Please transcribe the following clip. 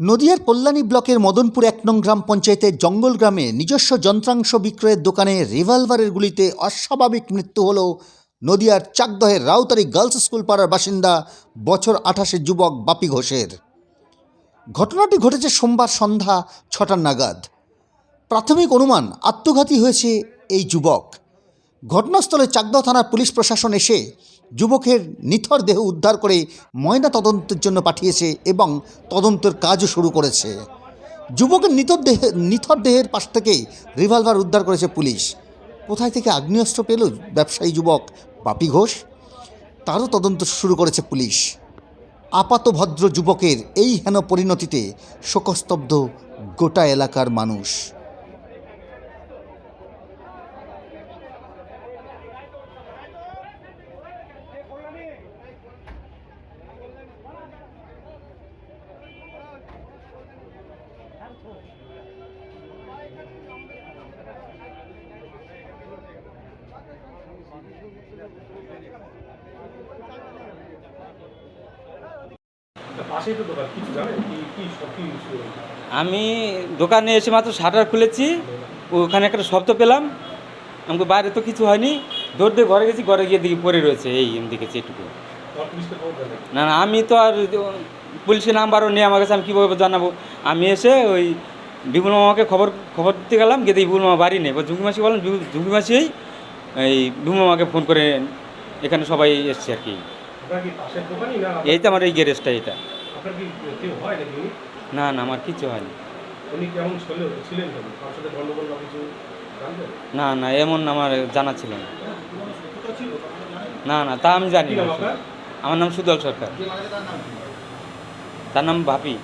নদিয়ার কল্যাণী ব্লকের মদনপুর এক নং গ্রাম পঞ্চায়েতের জঙ্গল গ্রামে নিজস্ব যন্ত্রাংশ বিক্রয়ের দোকানে রিভলভারের গুলিতে অস্বাভাবিক মৃত্যু হল নদিয়ার চাকদহের রাউতারি গার্লস স্কুল পাড়ার বাসিন্দা বছর আঠাশের যুবক বাপি ঘোষের। ঘটনাটি ঘটেছে সোমবার সন্ধ্যা ছটার নাগাদ। প্রাথমিক অনুমান আত্মঘাতী হয়েছে এই যুবক। ঘটনাস্থলে চাকদহ থানার পুলিশ প্রশাসন এসে যুবকের নিথর দেহ উদ্ধার করে ময়না তদন্তের জন্য পাঠিয়েছে এবং তদন্তের কাজও শুরু করেছে। যুবকের নিথর দেহে, নিথর দেহের পাশ থেকেই রিভলভার উদ্ধার করেছে পুলিশ। কোথায় থেকে আগ্নেয়াস্ত্র পেল ব্যবসায়ী যুবক বাপি ঘোষ? তারও তদন্ত শুরু করেছে পুলিশ। আপাত ভদ্র যুবকের এই হেন পরিণতিতে শোকস্তব্ধ গোটা এলাকার মানুষ পাশেই তো দোকান কিছু জানেন কি কি সব কি ছিল? আমি দোকানে এসে মাত্র শাটার খুলেছি ওখানে একটা শব্দ পেলাম আমাকে বাইরে তো কিছু হয়নি দৌড় দিয়ে ঘরে গেছি ঘরে গিয়ে দিকে পড়ে রয়েছে এই আমি দেখেছি এটুকু? না না আমি তো আর পুলিশের নাম্বারও নেই আমার কাছে আমি কীভাবে জানাব? আমি এসে ওই বিপুল মামাকে খবর খবর দিতে গেলাম গিয়ে বিপুল মামা বাড়ি নেই। ঝুঁকি মাসি বলেন ঝুঁকি মাসি এই বিপুল মামাকে ফোন করে এখানে সবাই এসছে আর কি। আপনার কি পাশের দোকানই না এই তো আমার এই গ্যারেজটা এটা হয়? না না আমার কিছু হয়নি। না না এমন আমার জানা ছিল না। না না তা আমি জানি না আমার নাম সুদল সরকার। তার নাম ভাপি।